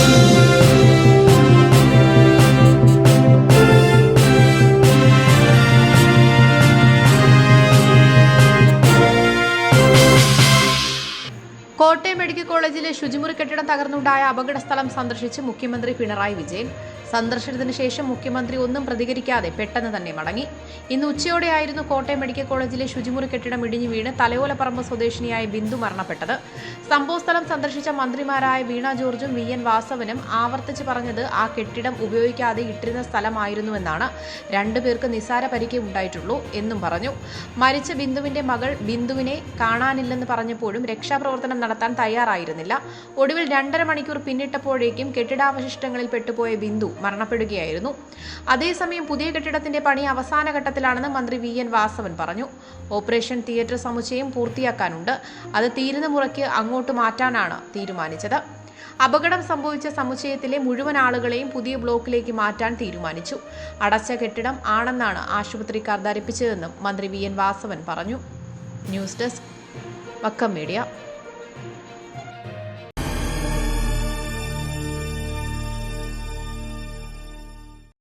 Thank you. Kottayam medical കോളേജിലെ ശുചിമുറി കെട്ടിടം തകർന്നുണ്ടായ അപകട സ്ഥലം സന്ദർശിച്ച് മുഖ്യമന്ത്രി പിണറായി വിജയൻ. സന്ദർശനത്തിന് ശേഷം മുഖ്യമന്ത്രി ഒന്നും പ്രതികരിക്കാതെ പെട്ടെന്ന് തന്നെ മടങ്ങി. ഇന്ന് ഉച്ചയോടെയായിരുന്നു കോട്ടയം മെഡിക്കൽ കോളേജിലെ ശുചിമുറി കെട്ടിടം ഇടിഞ്ഞു വീണ് തലയോലപ്പറമ്പ് സ്വദേശിനിയായ ബിന്ദു മരണപ്പെട്ടത്. സംഭവസ്ഥലം സന്ദർശിച്ച മന്ത്രിമാരായ വീണ ജോർജും വി എൻ വാസവനും ആവർത്തിച്ച് പറഞ്ഞത് ആ കെട്ടിടം ഉപയോഗിക്കാതെ ഇട്ടിരുന്ന സ്ഥലമായിരുന്നുവെന്നാണ്. രണ്ടുപേർക്ക് നിസാര പരിക്ക് ഉണ്ടായിട്ടുള്ളൂ എന്നും പറഞ്ഞു. മരിച്ച ബിന്ദുവിന്റെ മകൾ ബിന്ദുവിനെ കാണാനില്ലെന്ന് പറഞ്ഞപ്പോഴും രക്ഷാപ്രവർത്തനം നടത്താൻ തയ്യാറായിരുന്നില്ല. ഒടുവിൽ രണ്ടര മണിക്കൂർ പിന്നിട്ടപ്പോഴേക്കും കെട്ടിടാവശിഷ്ടങ്ങളിൽ പെട്ടുപോയ ബിന്ദു മരണപ്പെടുകയായിരുന്നു. അതേസമയം പുതിയ കെട്ടിടത്തിന്റെ പണി അവസാന ഘട്ടത്തിലാണെന്ന് മന്ത്രി വി. എൻ. വാസവൻ പറഞ്ഞു. ഓപ്പറേഷൻ തിയേറ്റർ സമുച്ചയം പൂർത്തിയാക്കാനുണ്ട്. അത് തീരുന്ന മുറയ്ക്ക് അങ്ങോട്ട് മാറ്റാനാണ് തീരുമാനിച്ചത്. അപകടം സംഭവിച്ച സമുച്ചയത്തിലെ മുഴുവൻ ആളുകളെയും പുതിയ ബ്ലോക്കിലേക്ക് മാറ്റാൻ തീരുമാനിച്ചു. അടച്ച കെട്ടിടം ആണെന്നാണ് ആശുപത്രിക്കാർ ധരിപ്പിച്ചതെന്നും മന്ത്രി വി. എൻ. വാസവൻ പറഞ്ഞു. News desk Vakkam media. Thank you.